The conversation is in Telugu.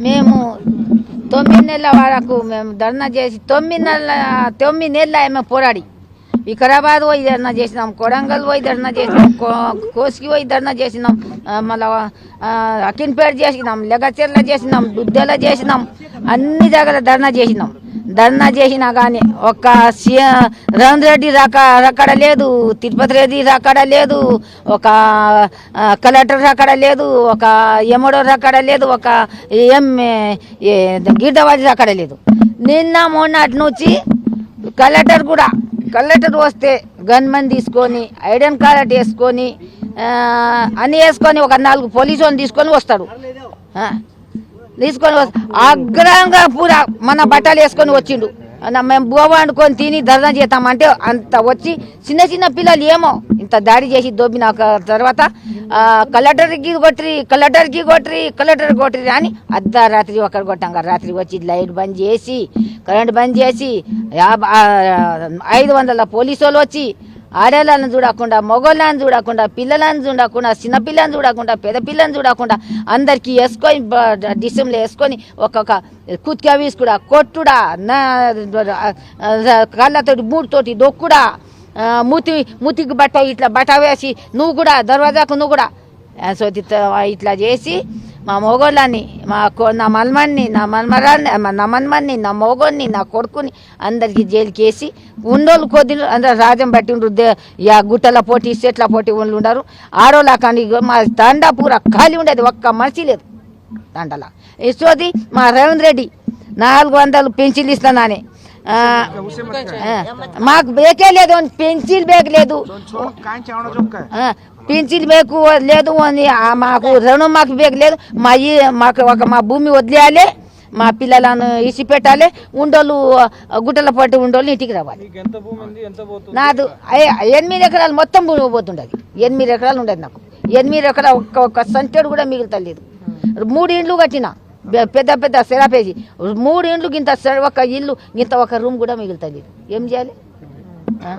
మేము తొమ్మిది నెలల వరకు మేము ధర్నా చేసి తొమ్మిది నెలల తొమ్మిది నెలల ఆమె పోరాడి. వికారాబాద్ పోయి ధర్నా చేసినాం కొడంగల్ పోయి ధర్నా చేసినాం కో- కోసికి పోయి ధర్నా చేసినాం మళ్ళా అకిన్పేట చేసినాం లెగచెర్ల చేసినాం దుద్దెల చేసినాం అన్ని దగ్గర ధర్నా చేసినాం. ధర్నా చేసినా కానీ ఒక్క సీఎం రేవంత్ రెడ్డి రక రక్కడ లేదు తిరుపతి రెడ్డి రక్కడ లేదు ఒక కలెక్టర్ రక్కడ లేదు ఒక ఎమ్మడో రక్కడ లేదు ఒక ఎంఏ గీతవాజీ రక్కడ లేదు. నిన్న మొన్నటి నుంచి కలెక్టర్ కూడా కలెక్టర్ వస్తే గన్మెన్ తీసుకొని ఐడెన్ కార్డ్ వేసుకొని అన్నీ వేసుకొని ఒక నాలుగు పోలీసు వాళ్ళని తీసుకొని వస్తాడు. తీసుకొని అగ్రంగా పూరా మన బట్టలు వేసుకొని వచ్చిండు. అన్న మేము బోవ వండుకొని తిని ధర్నా చేస్తామంటే అంత వచ్చి చిన్న చిన్న పిల్లలు ఏమో. ఇంత దాడి చేసి దొబ్బిన తర్వాత కలెక్టర్కి కొట్టిరి కలెక్టర్కి కొట్టిరి కలెక్టర్ కొట్టిరి అని అర్ధరాత్రి ఒకరు కొట్టాం రాత్రి వచ్చి లైట్ బంద్ చేసి కరెంట్ బంద్ చేసి యాభై ఐదు వందల పోలీసు వాళ్ళు వచ్చి ఆడేళ్ళని చూడకుండా మొగోళ్ళని చూడకుండా పిల్లలను చూడకుండా చిన్నపిల్లని చూడకుండా పెద్దపిల్లని చూడకుండా అందరికి వేసుకొని బ- వేసుకొని ఒక్కొక్క కుత్కా వీసుకుడా కొట్టుడా కళ్ళతోటి మూడుతోటి దొక్కుడా మూతి మూతికి బట్ట ఇట్లా బట్ట వేసి నువ్వు కూడా దర్వాజాకు నువ్వు కూడా. సో ఇట్లా చేసి మా మొగోళ్ళని మా కొ- నా మల్మణ్ణి నా మల్మరాన్ని నా మన్మణ్ణి నా మొగోన్ని నా కొడుకుని అందరికీ జైలుకి వేసి ఉండోళ్ళు కొద్దిలు అందరు రాజ్యం బట్టి ఉండరు యా గుట్టల పోటీ చెట్ల పోటీ వాళ్ళు ఉండరు. ఆడోళ్ళ కానీ మా తండ పూర ఖాళీ ఉండేది ఒక్క మనిషి లేదు. తండలా ఇస్తోది మా రేవంత్ రెడ్డి నాలుగు వందలు పెన్సిల్ ఇస్తానని మాకు బేకే లేదు పెన్సిల్ బేక్ లేదు. పెన్సిల్ బేక్ లేదు అని మాకు రుణం మాకు బేక్ లేదు. మా ఈ మాకు ఒక మా భూమి వదిలేయాలి మా పిల్లలను ఇసి పెట్టాలి ఉండోళ్ళు గుట్టల పట్టి ఉండోళ్ళు ఇంటికి రావాలి. నాదు ఎనిమిది ఎకరాలు మొత్తం భూమి పోతుండదు. ఎనిమిది ఎకరాలు ఉండదు నాకు. ఎనిమిది ఎకరాలు ఒక్క ఒక్క సంచెడు కూడా మిగులుతలేదు. మూడు ఇండ్లు కట్టినా. పెద్ద పెద్ద సెరాపేసి మూడు ఇండ్లు గింత సె- ఒక ఇల్లు గింత ఒక రూమ్ కూడా మిగులుతలేదు ఏం చేయాలి ఆ?